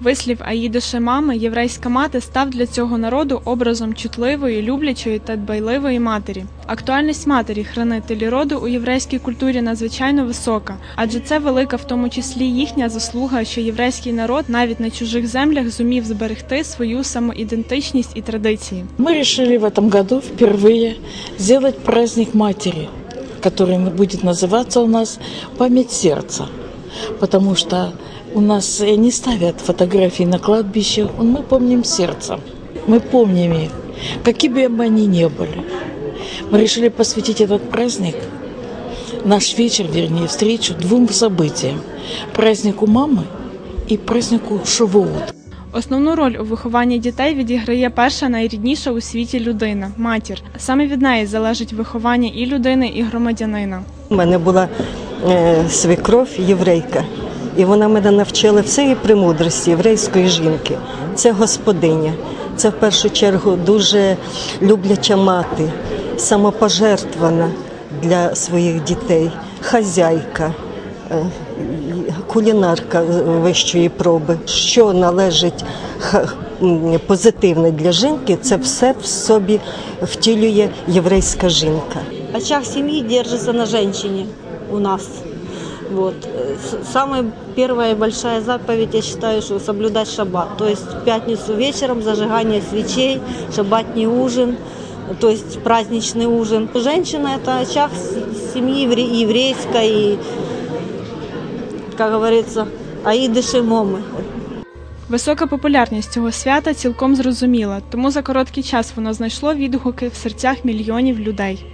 Вислів Аїдише мами, єврейська мати став для цього народу образом чутливої, люблячої та дбайливої матері. Актуальність матері, хранителі роду у єврейській культурі надзвичайно висока, адже це велика, в тому числі їхня заслуга, що єврейський народ навіть на чужих землях зумів зберегти свою самоідентичність і традиції. Мы решили в этом году впервые сделать праздник матери, который будет называться у нас «Память сердца», потому что у нас э, не ставят фотографии на кладбище, мы помним сердце, мы помним их, какие бы они ни были. Мы решили посвятить этот праздник, наш вечер, вернее, встречу двум событиям. Празднику мамы и празднику Шавуот. Основну роль у вихованні дітей відіграє перша найрідніша у світі людина матір. Саме від неї залежить виховання і людини, і громадянина. У мене була е, свекров єврейка, і вона мене навчила всієї премудрості єврейської жінки. Це господиня. Це в першу чергу дуже любляча мати, самопожертвана для своїх дітей, хазяйка, е, кулінарка вищої проби. Що належить позитивне для жінки, це все в собі втілює єврейська жінка. Очаг семьи держится на женщине у нас. Вот. Э, с- Самая первая большая заповедь, я считаю, что соблюдать шаббат. То есть в пятницу вечером зажигание свечей, шаббатний ужин, то есть праздничный ужин. Женщина – это очаг с- семьи евре- еврейской, и, как говорится, аидыши момы. Висока популярність цього свята цілком зрозуміла, тому за короткий час воно знайшло відгуки в серцях мільйонів людей.